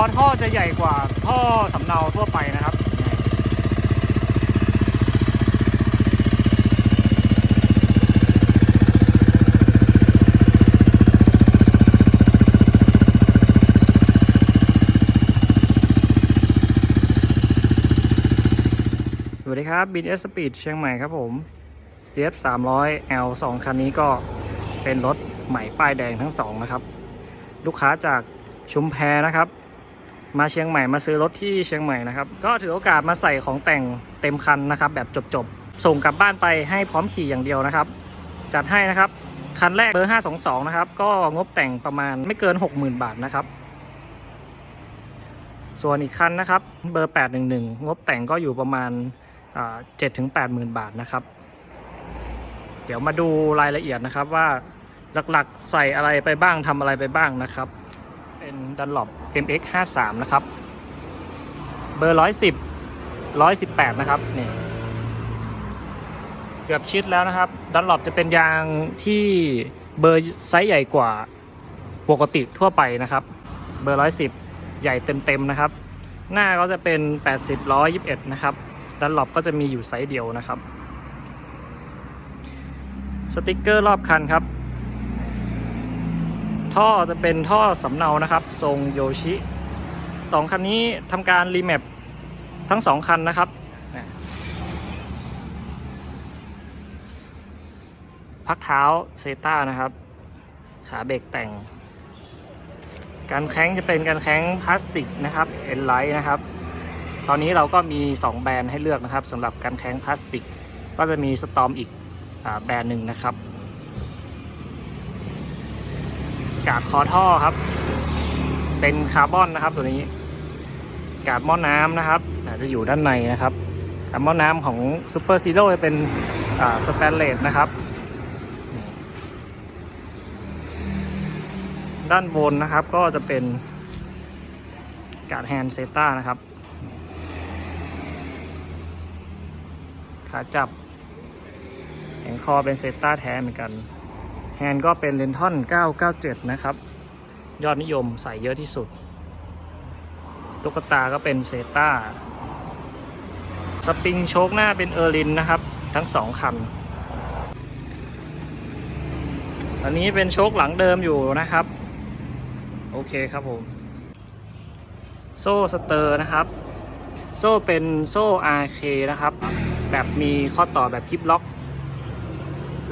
อท่อจะใหญ่กว่าท่อสำเนาทั่วไปนะครับสวัสดีครับ BTS Speed เชียงใหม่ครับผม CF 300 L 2 คันนี้ก็เป็นรถใหม่ป้ายแดงทั้งสองนะครับ ลูกค้าจากชุมแพนะครับ มาเชียงใหม่มาซื้อรถที่เชียงใหม่นะครับ ก็ถือโอกาสมาใส่ของแต่งเต็มคันนะครับ แบบจบๆ ส่งกลับบ้านไปให้พร้อมขี่อย่างเดียวนะครับ จัดให้นะครับ คันแรกเบอร์ 522 นะครับ ก็งบแต่งประมาณไม่เกิน 60,000 บาทนะครับ ส่วนอีกคันนะครับ เบอร์ 811 งบแต่งก็อยู่ประมาณเจ็ดถึงแปดหมื่นบาทนะครับ เดี๋ยวมาดูรายละเอียดนะครับว่าหลักๆใส่อะไรไปบ้างทำอะไรไปบ้างนะครับ เป็นดันหลบ MX 5 3นะครับ เบอร์ 110 118 นะครับ นี่ เกือบชิดแล้วนะครับดันหลบจะเป็นยางที่เบอร์ไซส์ใหญ่กว่าปกติทั่วไปนะครับ เบอร์ 110 ใหญ่เต็มๆนะครับ หน้าก็จะเป็น 80 121 นะครับดันหลบก็จะมีอยู่ไซส์เดียวนะครับ สติกเกอร์รอบคันครับ ท่อจะเป็นท่อสำเนานะครับ ทรงโยชิสองคันนี้ทำการรีแมปทั้งสองคันนะครับพักเท้าเซต้านะครับ ขาเบรกแต่ง การแข้งจะเป็นการแข้งพลาสติกนะครับเอ็นไลท์นะครับ ตอนนี้เราก็มี 2 แบรนด์ให้เลือกนะครับสำหรับการแข้งพลาสติก ก็จะมีสตอมอีกอแบรนด์หนึ่งนะครับ กาดคอท่อครับ เป็นคาร์บอนนะครับ ตัวนี้ กาดหม้อน้ำนะครับจะอยู่ด้านในนะครับกาดหม้อน้ำของซูเปอร์ซีโร่จะเป็นสแตนเลสนะครับ ด้านบนนะครับก็จะเป็นกาดแฮนด์เซต้านะครับ ขาจับแขนคอเป็นเซต้าแท้เหมือนกัน แฮนด์ก็เป็นเลนทอน 997 นะครับ ยอดนิยมใส่เยอะที่สุด ตุ๊กตาก็เป็นเซต้า สปริงโชคหน้าเป็นเออร์ลินนะครับ ทั้งสองคัน อันนี้เป็นโชคหลังเดิมอยู่นะครับ โอเคครับผม โซ่สเตอร์นะครับ โซ่เป็นโซ่ RK นะครับ แบบมีข้อต่อแบบคลิปล็อก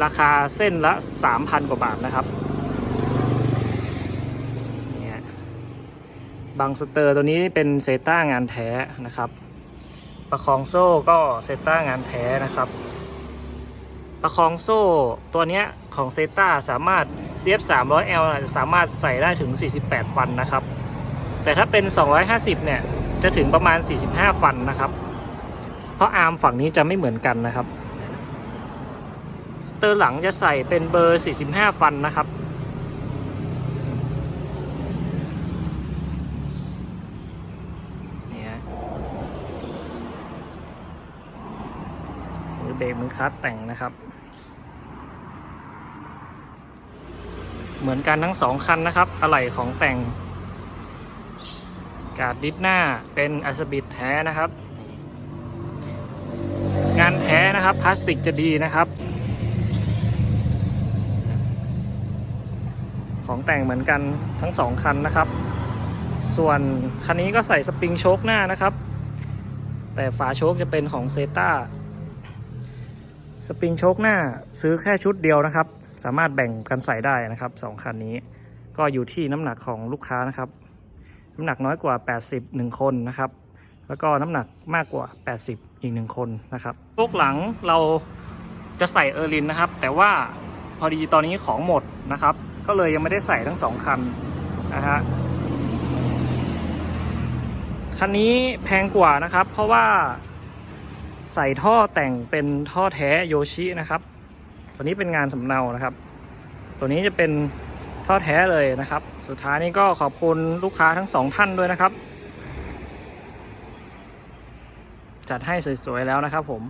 ราคาเส้นละ 3,000 กว่าบาทนะครับเนี่ยบางสเตอร์ตัวนี้เป็นเซต้างานแท้นะครับ ประคองโซ่ก็เซต้างานแท้นะครับ ประคองโซ่ตัวนี้ของเซต้าสามารถ CF 300L จะสามารถใส่ได้ถึง 48 ฟันนะครับ แต่ถ้าเป็น 250 เนี่ย จะถึงประมาณ 45 ฟันนะครับ เพราะอาร์มฝั่งนี้จะไม่เหมือนกันนะครับ สเตอร์หลังจะใส่เป็นเบอร์ 45 ฟันนะครับ เนี่ยมือเบรกมือคลัตช์แต่งนะครับ เหมือนกันทั้งสองคันนะครับ อะไหล่ของแต่ง กาดดิสหน้าเป็นอัสบิดแท้นะครับงานแท้นะครับพลาสติกจะดีนะครับ ของแต่งเหมือนกันทั้งสองคันนะครับ ส่วนคันนี้ก็ใส่สปริงโชคหน้านะครับ แต่ฝาโชคจะเป็นของเซต้าสปริงโชคหน้าซื้อแค่ชุดเดียวนะครับ สามารถแบ่งกันใส่ได้นะครับสองคันนี้ก็อยู่ที่น้ำหนักของลูกค้านะครับ น้ำหนักน้อยกว่า 80 1 คนนะครับ แล้วก็น้ำหนักมากกว่า 80 อีก 1 คนนะครับพวกหลังเราจะใส่เออร์ลินนะครับ แต่ว่าพอดีตอนนี้ของหมดนะครับ ก็เลยยังไม่ได้ใส่ทั้งสองคันนะฮะคันนี้แพงกว่านะครับ เพราะว่าใส่ท่อแต่งเป็นท่อแท้โยชินะครับ ตัวนี้เป็นงานสำเนานะครับ ตัวนี้จะเป็นท่อแท้เลยนะครับ สุดท้ายนี้ก็ขอบคุณลูกค้าทั้งสองท่านด้วยนะครับ จัดให้สวยๆแล้วนะครับผม